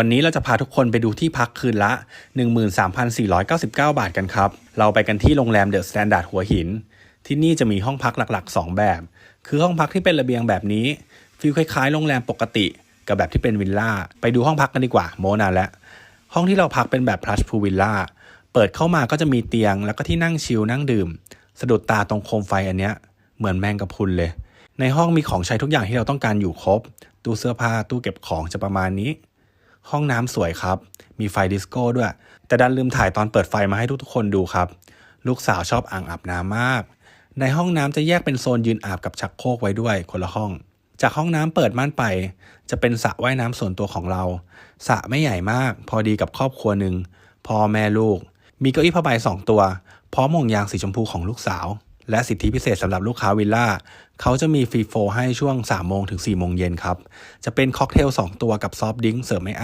วันนี้เราจะพาทุกคนไปดูที่พักคืนละ 13,499 บาทกันครับ เราไปกันที่โรงแรมเดอะสแตนดาร์ดหัวหิน ที่นี่จะมีห้องพักหลักๆ 2 แบบ คือห้องพักที่เป็นระเบียงแบบนี้ฟีลคล้ายๆ โรงแรมปกติ กับแบบที่เป็นวิลล่า ไปดูห้องพักกันดีกว่าโมนาแล้ว ห้องที่เราพักเป็นแบบ plush pool villa เปิดเข้ามาก็จะมีเตียงแล้วก็ที่นั่งชิลนั่งดื่ม สะดุดตาตรงโคมไฟอันเนี้ยเหมือนแมงกะพรุนเลย ในห้องมีของใช้ทุกอย่างที่เราต้องการอยู่ครบ ตู้เสื้อผ้าตู้เก็บของจะประมาณนี้ ห้องน้ำสวยครับ มีไฟดิสโก้ด้วย แต่ดันลืมถ่ายตอนเปิดไฟมาให้ทุกๆคนดูครับ ลูกสาวชอบอ่างอาบน้ำมาก ในห้องน้ำจะแยกเป็นโซนยืนอาบกับชักโครกไว้ด้วยคนละห้อง จากห้องน้ำเปิดม่านไป จะเป็นสระว่ายน้ำส่วนตัวของเราสระไม่ใหญ่มาก พอดีกับครอบครัวหนึ่งพ่อแม่ลูก มีเก้าอี้ผ้าใบสองตัว พร้อมห่วงยางสีชมพูของลูกสาว และสิทธิพิเศษสำหรับลูกค้าวิลล่า เขาจะมีฟรีโฟให้ช่วง3โมงถึง4โมงเย็นครับ จะเป็นค็อกเทล 2 ตัวกับซอฟต์ดริงเสริมไม่อั้น